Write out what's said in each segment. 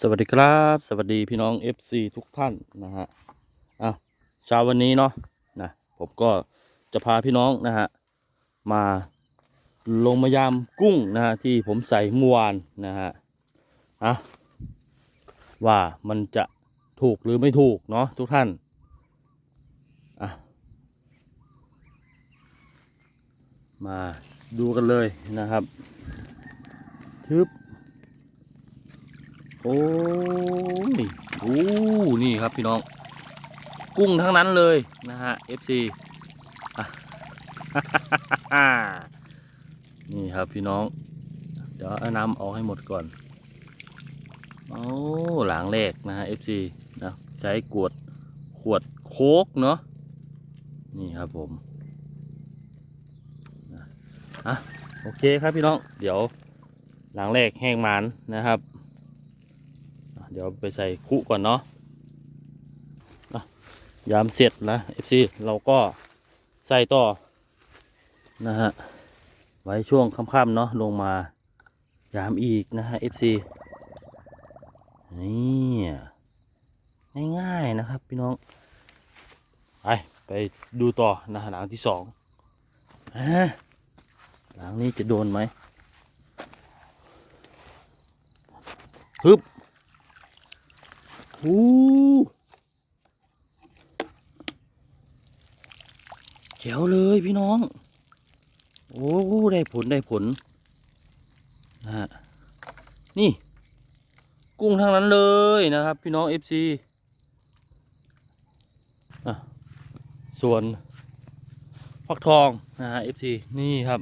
สวัสดีครับ สวัสดีพี่น้อง FC ทุกท่านนะฮะอะเช้าวันนี้เนาะนะผมก็จะพาพี่น้องนะฮะมาลงมายามกุ้งนะฮะที่ผมใส่เมื่อวานนะฮะอะว่ามันจะถูกหรือไม่ถูกเนาะทุกท่านอะมาดูกันเลยนะครับทึบ โอ้ยโอ้นี่ครับพี่น้อง กุ้งทั้งนั้นเลยนะฮะ FC นี่ครับพี่น้อง เดี๋ยวเอาน้ำออกให้หมดก่อน โอ้หลังแรกนะฮะ FC นะใช้กวดขวดโคกเนาะ นี่ครับผมอะโอเคครับพี่น้อง เดี๋ยวหลังแรกแห้งมันนะครับ เดี๋ยวไปใส่คุก่อนเนาะยามเสร็จนะ FC เราก็ใส่ต่อนะฮะไว้ช่วงค่ำๆเนาะลงมายามอีกนะฮะ FC นี่ง่ายๆนะครับพี่น้อง ไปไปดูต่อนะหลังที่สองหลังนี้จะโดนไหมฮึบ อู้เจ๋วเลยพี่น้อง โอ้ได้ผลได้ผลนะฮะนี่ กุ้งทั้งนั้นเลยนะครับ พี่น้อง FC อะส่วนฟักทองนะฮะ FC นี่ครับ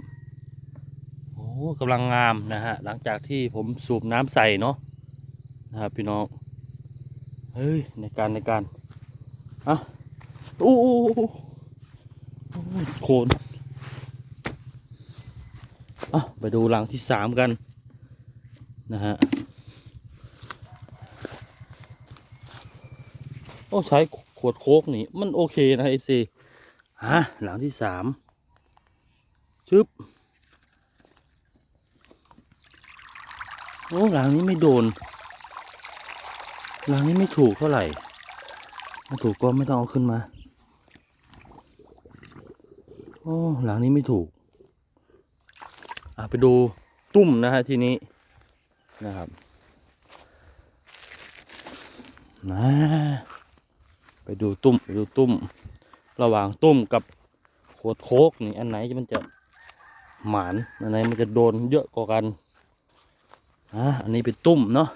โอ้กำลังงามนะฮะหลังจากที่ผมสูบน้ำใส่เนาะนะครับพี่น้อง เฮ้ยในการในการอะโอ้โหโคนอะไปดูรังที่สามกัน นะฮะ โอ้ใช้ขวดโคกนี่ มันโอเคนะเอฟซีฮะหลังที่สามชึบโอ้หลังนี้ไม่โดน หลังนี้ไม่ถูกเท่าไหร่ถ้าถูกก็ไม่ต้องเอาขึ้นมา โอ้หลังนี้ไม่ถูก อะไปดูตุ้มนะฮะทีนี้นะครับนะไปดูตุ้มไปดูตุ้มระหว่างตุ้มกับโคดโคกนี่อันไหนมันจะหมานอันไหนมันจะโดนเยอะกว่ากันอะอันนี้เป็นตุ้มเนาะ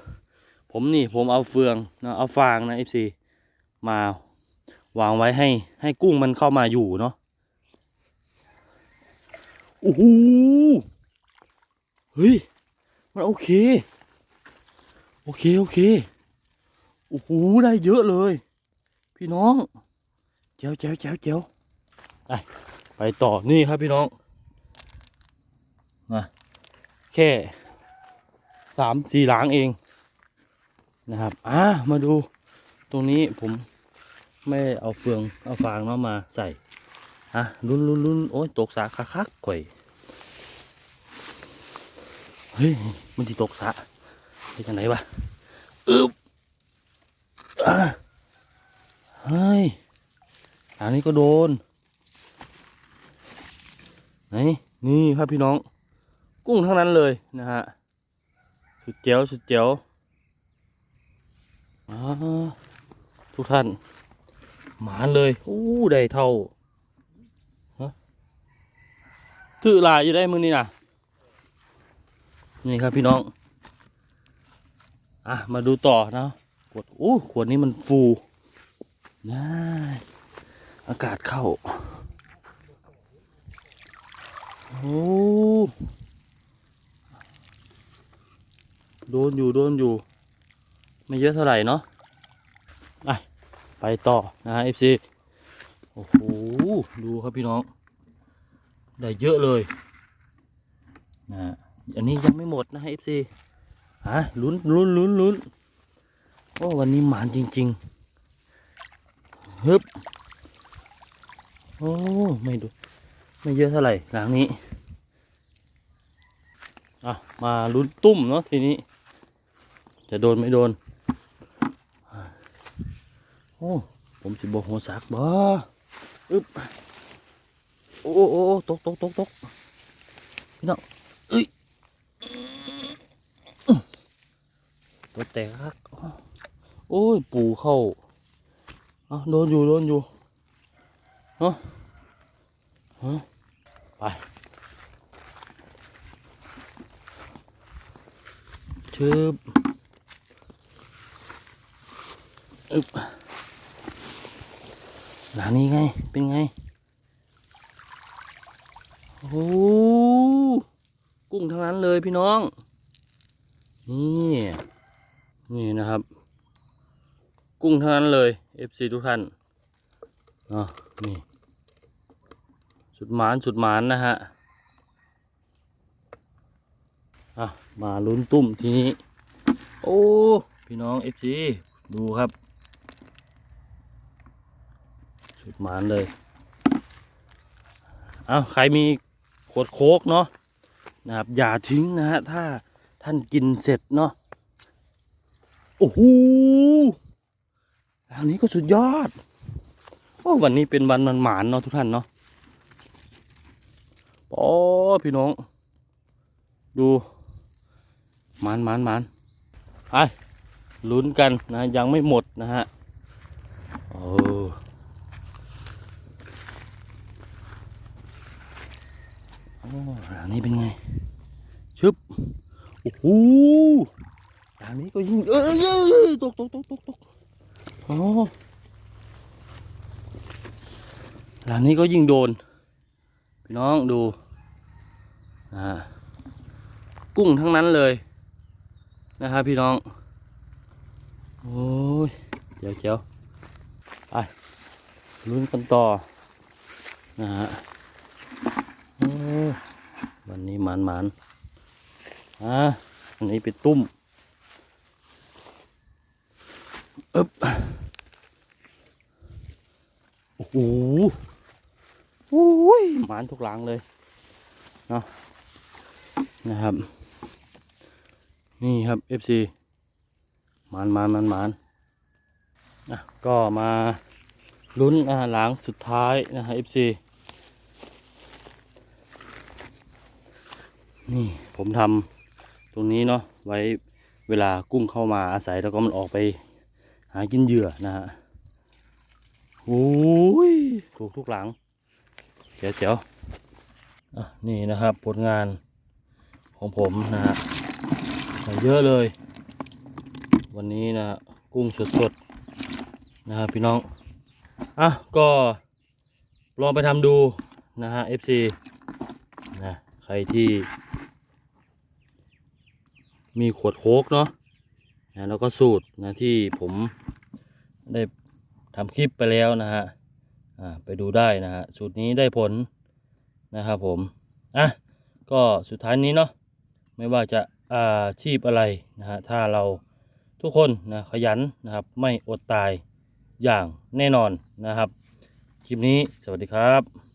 ผมนี่ผมเอาเฟืองนะเอาฟางนะเอฟซีมาวางไว้ให้ให้กุ้งมันเข้ามาอยู่เนาะโอ้โหเฮ้ย มันโอเค โอเค โอเค โอ้โห ได้เยอะเลย พี่น้องเจ๋วเจ๋วเจ๋วเจ๋วไปไปต่อ นี่ครับพี่น้องนะแค่สามสี่หลังเอง นะครับอ่ามาดูตรงนี้ผมไม่เอาเฟืองเอาฟางเนาะมาใส่อะลุ้นลุ้นลุ้นโอ้ยตกสาคักคักข่อยเฮ้ยมันจะตกสาไปจังไหนวะอึบอะเฮ้ยอันนี้ก็โดนไหนนี่ครับพี่น้อง กุ้งทั้งนั้นเลยนะฮะสุดเจ๋วสุดเจ๋ว ทุกท่าน หมานเลยอู้ได้เท่าฮะถือลายอยู่ได้มึงนี่นะนี่ครับพี่น้อง อะ มาดูต่อนะขวดอู้ขวดนี้มันฟูนะอากาศเข้า โอ้โดนอยู่ โดนอยู่ ไม่เยอะเท่าไหร่เนาะไปไปต่อนะฮะ FC โอ้โหดูครับพี่น้อง ได้เยอะเลยนะฮะอันนี้ยังไม่หมดนะฮะ FC ฮะลุ้นลุ้นลุ้นลุ้นโอ้วันนี้หมานจริงๆฮึบโอ้ไม่ดูไม่เยอะเท่าไหร่หลังนี้อะมาลุ้นตุ้มเนาะทีนี้ จะโดนไม่โดน โอ้ผมสิบอกหัวสักบ่อึ๊บโอ้โอ้โอ้ตกตกตกตกพี่น้องเอ้ยตัวแตกครับโอ้ยปูเข้าเอาโดนอยู่โดนอยู่เนาะฮะไปชึบอึ๊บ หลานี้ไง เป็นไง โอ้กุ้งทั้งนั้นเลยพี่น้อง นี่ นี่นะครับ กุ้งทั้งนั้นเลย FC ทุกท่านเนาะนี่ สุดหมานสุดหมานนะฮะอะมาลุ้นตุ้มทีนี้ โอ้ พี่น้อง FC ดูครับ สุด หมานเลย เอาใครมีขวดโค้กเนาะนะครับ อย่าทิ้งนะฮะ ถ้าท่านกินเสร็จเนาะ โอ้โหอันนี้ก็สุดยอด โอ้วันนี้เป็นวันมันหมานเนาะทุกท่านเนาะโอ้พี่น้อง ดูหมานหมานหมานไปลุ้นกันนะ ยังไม่หมดนะฮะ โอ้ อ้หลังนี้เป็นไง ชึบ โอ้โหหลังนี้ก็ยิ่ง เอ้ยยยตกตกตกตกตกโอ้หลังนี้ก็ยิ่งโดน พี่น้องดูอ่ากุ้งทั้งนั้นเลยนะครับพี่น้อง โอ้ยเจ๋วเจ๋วไปลุ้นกันต่อนะฮะ วันนี้หมานหมานอะอันนี้เป็นตุ้มอึบโอ้โหโอ้ยหมานทุกหลังเลยเนาะนะครับ นี่ครับ FC หมานหมานหมานหมานอะก็มาลุ้นอาหาหลังสุดท้ายนะฮะ FC นี่ผมทำตรงนี้เนาะไว้เวลากุ้งเข้ามาอาศัยแล้วก็มันออกไปหากินเหยื่อนะฮะโอ้ยถูกทุกหลังเจ๋วเจ๋วอะนี่นะครับผลงานของผมนะฮะเยอะเลย วันนี้นะฮะกุ้งสดๆนะครับพี่น้องอะก็ลองไปทำดูนะฮะ FC นะใครที่ มีขวดโค้กเนาะนะแล้วก็สูตรนะที่ผมได้ทำคลิปไปแล้วนะฮะอ่าไปดูได้นะฮะสูตรนี้ได้ผลนะครับผมอะก็สุดท้ายนี้เนาะไม่ว่าจะอาชีพอะไรนะฮะถ้าเราทุกคนนะขยันนะครับไม่อดตายอย่างแน่นอนนะครับ คลิปนี้สวัสดีครับ